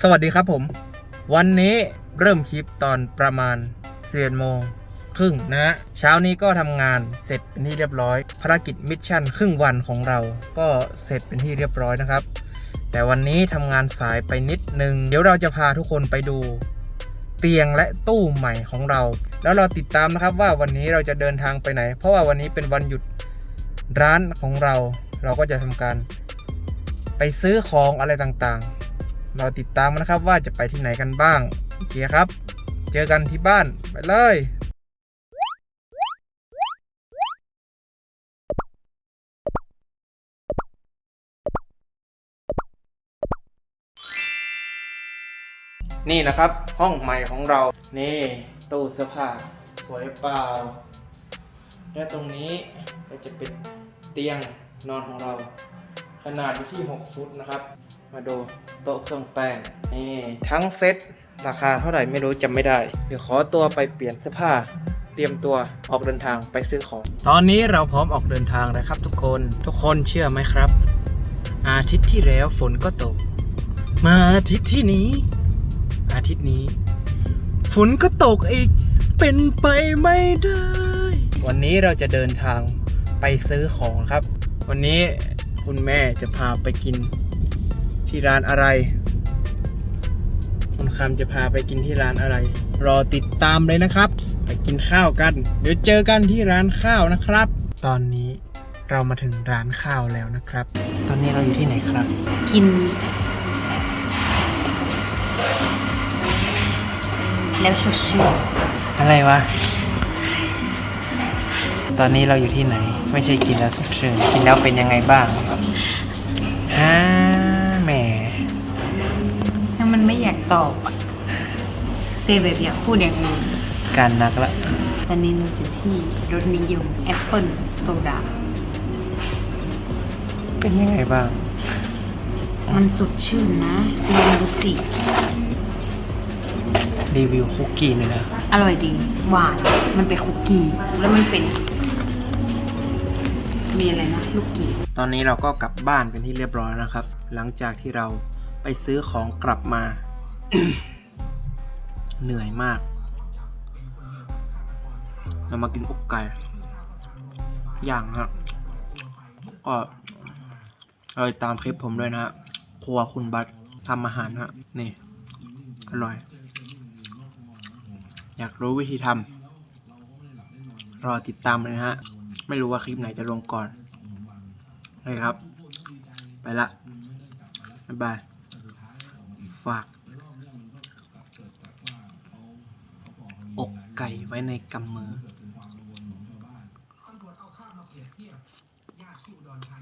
สวัสดีครับผม วันนี้เริ่มคลิปตอนประมาณ11โมงครึ่งนะฮะเช้านี้ก็ทำงานเสร็จเป็นที่เรียบร้อย ภารกิจมิชชั่นครึ่งวันของเราก็เสร็จเป็นที่เรียบร้อยนะครับ แต่วันนี้ทำงานสายไปนิดนึง เดี๋ยวเราจะพาทุกคนไปดูเตียงและตู้ใหม่ของเรา แล้วเราติดตามนะครับว่าวันนี้เราจะเดินทางไปไหน เพราะว่าวันนี้เป็นวันหยุดร้านของเรา เราก็จะทำการ ไปซื้อของอะไรต่างๆ เราติดตามนะครับว่าจะไปที่ไหนกันบ้าง โอเคครับ เจอกันที่บ้านไปเลยนี่นะครับห้องใหม่ของเรา นี่ตู้เสื้อผ้าสวยเปล่า และตรงนี้ก็จะเป็นเตียงนอนของเรา ขนาดอยู่ที่ 6 ฟุตนะครับ มาดูโต๊ะเครื่องแป้งนี่ทั้งเซ็ตราคาเท่าไหร่ไม่รู้จำไม่ได้ เดี๋ยวขอตัวไปเปลี่ยนเสื้อผ้า เตรียมตัวออกเดินทางไปซื้อของ ตอนนี้เราพร้อมออกเดินทางแล้วครับทุกคน ทุกคนเชื่อไหมครับ อาทิตย์ที่แล้วฝนก็ตก มาอาทิตย์ที่นี้ อาทิตย์นี้ ฝนก็ตกอีก เป็นไปไม่ได้ วันนี้เราจะเดินทางไปซื้อของครับ วันนี้คุณแม่จะพาไปกิน ที่ร้านอะไร คุณคำจะพาไปกินที่ร้านอะไร รอติดตามเลยนะครับ ไปกินข้าวกัน เดี๋ยวเจอกันที่ร้านข้าวนะครับ ตอนนี้เรามาถึงร้านข้าวแล้วนะครับ ตอนนี้เราอยู่ที่ไหนครับ กิน แล้วสดชื่นอะไรวะ ตอนนี้เราอยู่ที่ไหน ไม่ใช่กินแล้วสดชื่นกินแล้วเป็นยังไงบ้างฮ่าแหม ตอบอะเตแบบอยากพูดอย่างอื่นการนักละตอนนี้เราอยู่ที่รสนิยมแอปเปิลโซดา เป็นยังไงบ้าง มันสดชื่นนะลองดูสิ รีวิวคุกกี้หน่อยนะอร่อยดี หวาน มันเป็นคุกกี้ แล้วมันเป็น มีอะไรนะ ลูกกี้ตอนนี้เราก็กลับบ้านเป็นที่เรียบร้อยแล้วนะครับ หลังจากที่เราไปซื้อของกลับมา เหนื่อยมาก เรามากินอกไก่ย่างฮะ ก็เลยตามคลิปผมด้วยนะฮะ ครัวคุณบัตทำอาหารฮะ นี่ อร่อย อยากรู้วิธีทำรอติดตามเลยนะฮะ ไม่รู้ว่าคลิปไหนจะลงก่อนโอเครับ ไปละ บ๊ายบาย ฝาก ไก่ไว้ในกำมือ